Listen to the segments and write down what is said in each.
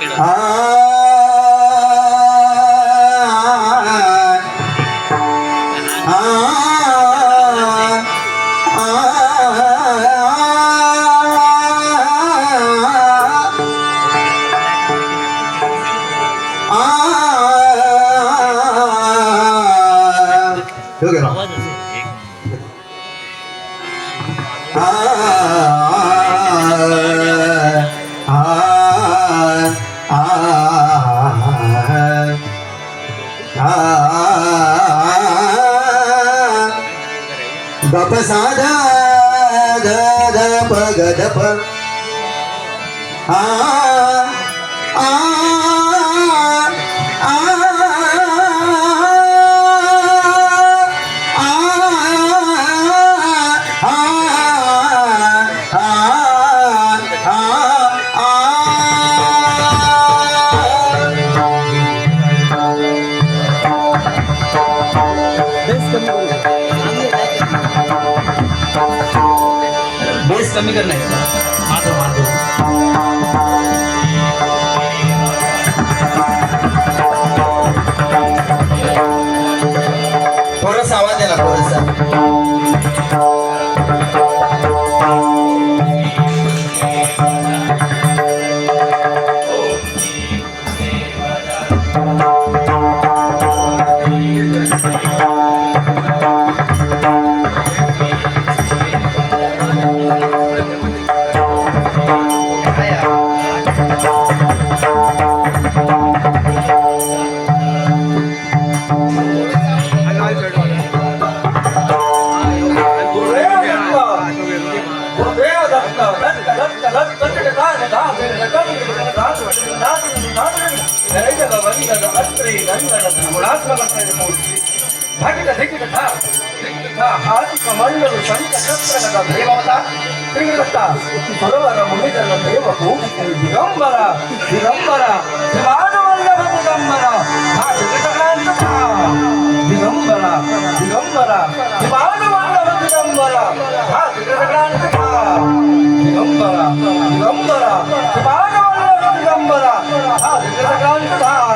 여기라. ಆ ಹೋಗಿಲ್ಲ ಗಪ ಸಾಧ the the ಪ ಗ ದ ಪ ಆ ಆ ಆ समीकरण है। माधो माधो कोरस आवाज़ याला ವೈನದ ಅತ್ರಿ ಗಂಗನ ಗುಣಾತ್ಮಕತೆ ಮೂರ್ತಿ. ಭಕ್ತ ಧಿಕ್ತ ಆರ್ಥಿಕ ಮಂಡಲು ಸಂತ ಶಸ್ತ್ರಗತ ದೇವತ. ತ್ರಿಗತ ಹಲವರ ಮುಗಿದನ ದೇವ ಭೂಮಿಗೆ ದಿಗಂಬರ ದಿಗಂಬರ ಶಿವಾನವಲ್ಲಭ ದಿಗಂಬರ ಆ ಜಗತನಾಂತ Digambara Digambara Digambara Digambara Digambara ಶಿವಾನವಲ್ಲಭ Digambara Essa Cláudia está,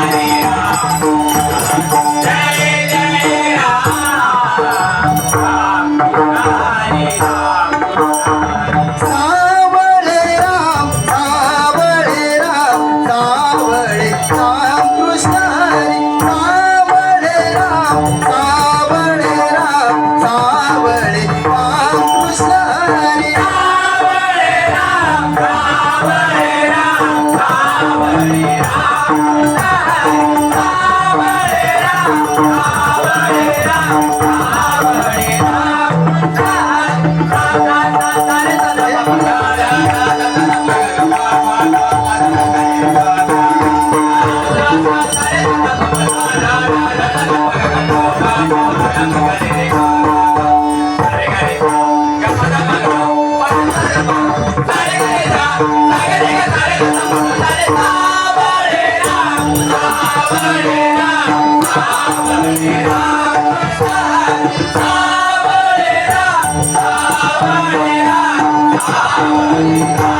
Hare Bye.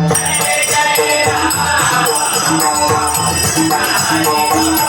Thank you.